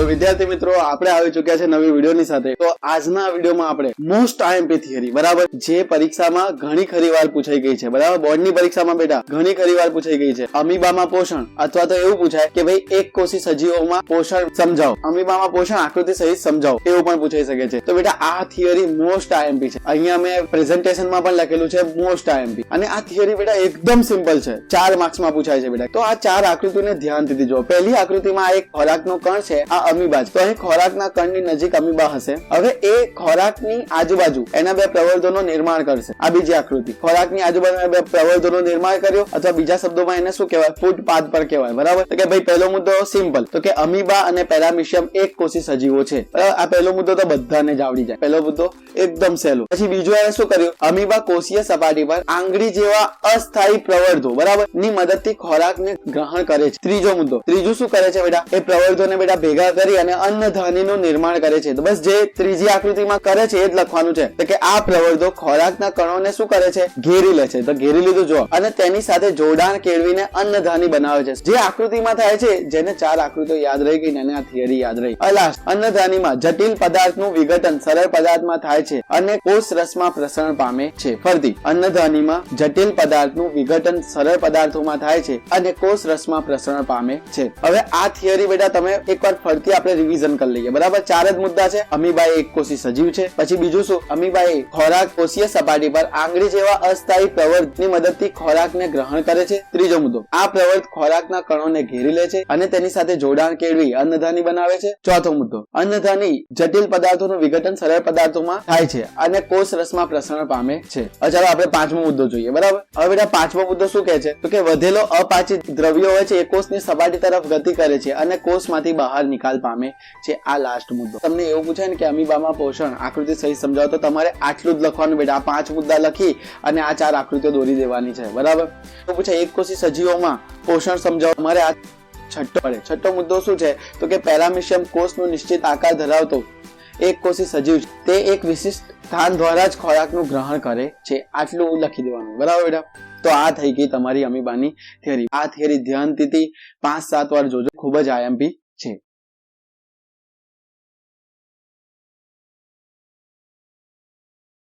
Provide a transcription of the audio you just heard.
તો વિદ્યાર્થી મિત્રો, આપણે આવી ચુક્યા છે નવી વિડીયોની સાથે. તો આજના વિડીયોમાં આપણે મોસ્ટ આઈએમપી થિયરી બરાબર? જે પરીક્ષામાં ઘણી ખરી વાર પૂછાઈ ગઈ છે. બરાબર? બોર્ડની પરીક્ષામાં બેટા, ઘણી ખરી વાર પૂછાઈ ગઈ છે. અમીબામાં પોષણ, અથવા તો એવું પૂછાય કે ભાઈ, એક કોષી સજીવોમાં પોષણ સમજાવો. અમીબામાં પોષણ આકૃતિ સહિત સમજાવો. એવું પણ પૂછાઈ શકે છે. તો બેટા, આ થિયરી મોસ્ટ આઈએમપી છે. અહીંયા મેં પ્રેઝન્ટેશનમાં પણ લખેલું છે મોસ્ટ આઈએમપી અને આ થિયરી બેટા એકદમ સિમ્પલ છે. ચાર માર્ક્સમાં પૂછાય છે બેટા. તો આ ચાર આકૃતિને ધ્યાનથી જો પહેલી આકૃતિમાં એક ખોરાકનો કણ છે. આ અમીબા તો અહીં ખોરાકના કણની નજીક અમીબા હશે. હવે એ ખોરાકની આજુબાજુ એના બે પ્રવર્ધોનો નિર્માણ કરશે. આ બીજી આકૃતિ. ખોરાકની આજુબાજુ બે પ્રવર્ધોનું નિર્માણ કર્યો અથવા બીજા શબ્દોમાં એને શું કહેવાય? ફૂટપાથ પર કહેવાય. બરાબર? તો કે ભાઈ, પહેલો મુદ્દો સિમ્પલ. તો કે અમીબા અને પેરામિશિયમ એક કોષી સજીવો છે. આ પહેલો મુદ્દો તો બધાને જ આવડી જાય. પહેલો મુદ્દો એકદમ સહેલો. પછી બીજું એને શું કર્યું? અમીબા કોષીય સપાટી પર આંગળી જેવા અસ્થાયી પ્રવર્ધો, બરાબર? ની મદદથી ખોરાકને ગ્રહણ કરે છે. ત્રીજો મુદ્દો. ત્રીજું શું કરે છે બેટા? એ પ્રવર્ધોને બેટા ભેગા કરી અને અન્નધાનીનું નિર્માણ કરે છે. બસ જે ત્રીજી આકૃતિમાં કરે છે એ જ લખવાનું છે. કે આ પ્રવર્ધો ખોરાકના કણોને શું કરે છે? ઘેરી લે છે. તો ઘેરી લીધું જો અને તેની સાથે જોડાણ કેળવીને અન્નધાની બનાવે છે. જે આકૃતિમાં થાય છે, જેને ચાર આકૃતિઓ યાદ રહી ગઈ અને આ થિયરી યાદ રહી. લાસ્ટ અન્નધાનીમાં જટિલ પદાર્થનું વિઘટન સરળ પદાર્થમાં થાય છે અને કોષ રસમાં પ્રસરણ પામે છે. ફરીથી અન્નધાનીમાં જટિલ પદાર્થનું વિઘટન સરળ પદાર્થોમાં થાય છે અને કોષ રસમાં પ્રસરણ પામે છે. હવે આ થિયરી બેટા તમે એકવાર ફરતી આપણે રિવિઝન કરી લઈએ. બરાબર? ચાર જ મુદ્દા છે. અમીબા એક કોષી સજીવ છે. પછી બીજું શું? અમીબા એ ખોરાક કોષીય સપાટી પર આંગળી જેવા અસ્થાયી પ્રવર્તની મદદથી ખોરાકને ગ્રહણ કરે છે. ત્રીજો મુદ્દો. આ પ્રવર્ત ખોરાકના કણોને ઘેરી લે છે અને તેની સાથે જોડાણ કેળવી અન્નધાની બનાવે છે. ચોથો મુદ્દો. અન્નધાની જટિલ પદાર્થોનું વિઘટન સરળ પદાર્થોમાં થાય છે અને કોષ રસમાં પ્રસરણ પામે છે. ચાલો આપણે પાંચમો મુદ્દો જોઈએ. બરાબર? હવે બેટા પાંચમો મુદ્દો શું કહે છે? તો કે વધેલો અપાચિત દ્રવ્યો હોય છે એ કોષની સપાટી તરફ ગતિ કરે છે અને કોષમાંથી બહાર નિકાલ પામે છે આ લાસ્ટ મુદ્દો. તમને એવું પૂછાય ને કે અમીબામાં પોષણ આકૃતિ સહિત સમજાવો તો તમારે આટલું જ લખવાનું બેટા. આ પાંચ મુદ્દા લખી અને આ ચાર આકૃતિઓ દોરી દેવાની છે. બરાબર? તો પૂછાય એક કોષી સજીવોમાં પોષણ સમજાવો. તમારે આ છઠ્ઠો પડે. છઠ્ઠો મુદ્દો શું છે? તો કે પેરામિશિયમ કોષનો નિશ્ચિત આકાર ધરાવતો એક કોષી સજીવ છે. તે એક વિશિષ્ટ સ્થાન દ્વારા જ ખોરાકનું ગ્રહણ કરે છે. આટલું લખી દેવાનું. બરાબર બેટા? તો આ થઈ ગઈ તમારી અમીબાની થિયરી આ થિયરી ધ્યાનથી પાંચ સાત વાર જોજો. ખૂબ જ આઈએમપી છે.